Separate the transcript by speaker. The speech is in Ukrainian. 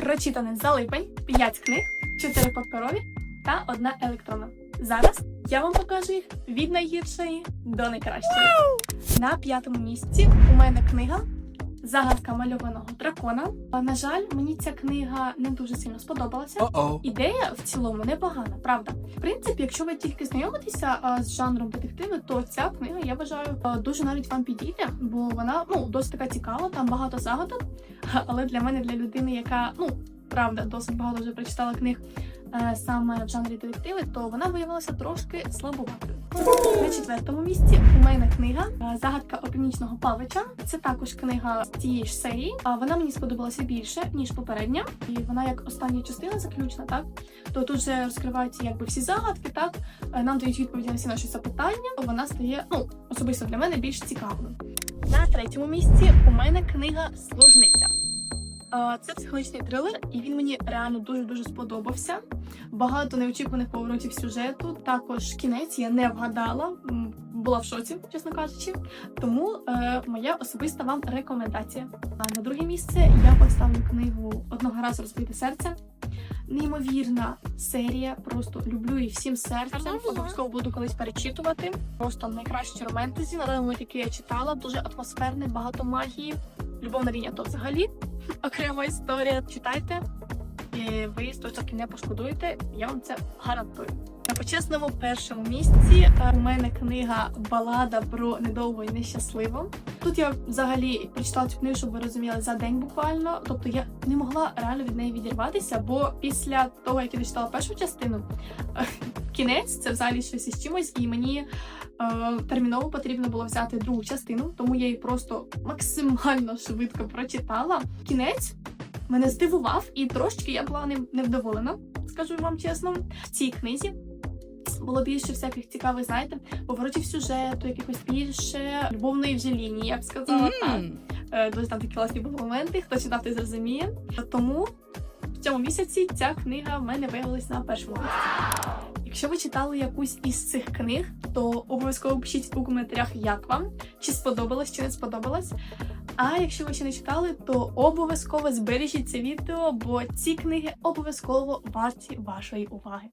Speaker 1: прочитане за липень 5 книг, 4 паперові та одна електронна. Зараз я вам покажу їх від найгіршої до найкращої. На п'ятому місці у мене книга Загадка мальованого дракона. А, На жаль, мені ця книга не дуже сильно сподобалася.
Speaker 2: Uh-oh.
Speaker 1: Ідея в цілому непогана, правда. В принципі, якщо ви тільки знайомитеся а, з жанром детективи, то ця книга я вважаю а, дуже навіть вам підійде, бо вона ну досить така цікава, там багато загадок. Але для мене, для людини, яка ну правда досить багато вже прочитала книг саме в жанрі детективи, то вона виявилася трошки слабоватою. На четвертому місці у мене книга е, Загадка опівнічного павича. Це також книга тієї ж серії. Вона мені сподобалася більше ніж попередня, і вона як остання частина заключна, так то тут же розкриваються якби всі загадки, так Е, нам дають відповіді на всі наші запитання. Вона стає ну особисто для мене більш цікавою. На третьому місці у мене книга Служниця. Це психологічний трилер, і він мені реально дуже дуже сподобався. Багато неочікуваних поворотів сюжету. Також кінець я не вгадала, була в шоці, чесно кажучи. Тому е, моя особиста вам рекомендація. А на друге місце я поставлю книгу одного разу розбите серце. Неймовірна серія, просто люблю її всім серцем. Обов'язково буду колись перечитувати. Просто найкраще романтезі, на даний момент, яке я читала, дуже атмосферне, багато магії. Любовна лінія то взагалі окрема історія. Читайте, і ви 100% не пошкодуєте. Я вам це гарантую. На почесному першому місці е, у мене книга Балада про недовго і нещасливо. Тут я взагалі прочитала цю книгу, щоб ви розуміли за день буквально. Тобто я не могла реально від неї відірватися, бо після того, як я дочитала першу частину, е, кінець це взагалі щось із чимось, і мені е, терміново потрібно було взяти другу частину, тому я її просто максимально швидко прочитала. Кінець мене здивував, і трошки я була ним невдоволена, скажу вам чесно. В цій книзі було більше всяких цікавих, знаєте, поворотів сюжету, якихось більше любовної вже лінії, я б сказала так.
Speaker 2: Mm.
Speaker 1: Е, Дуже там такі класні були моменти, хто читав, той зрозуміє. Тому в цьому місяці ця книга в мене виявилась на першому місці. Якщо ви читали якусь із цих книг, то обов'язково пишіть у коментарях, як вам, чи сподобалось, чи не сподобалось. А якщо ви ще не читали, то обов'язково збережіть це відео, бо ці книги обов'язково варті вашої уваги.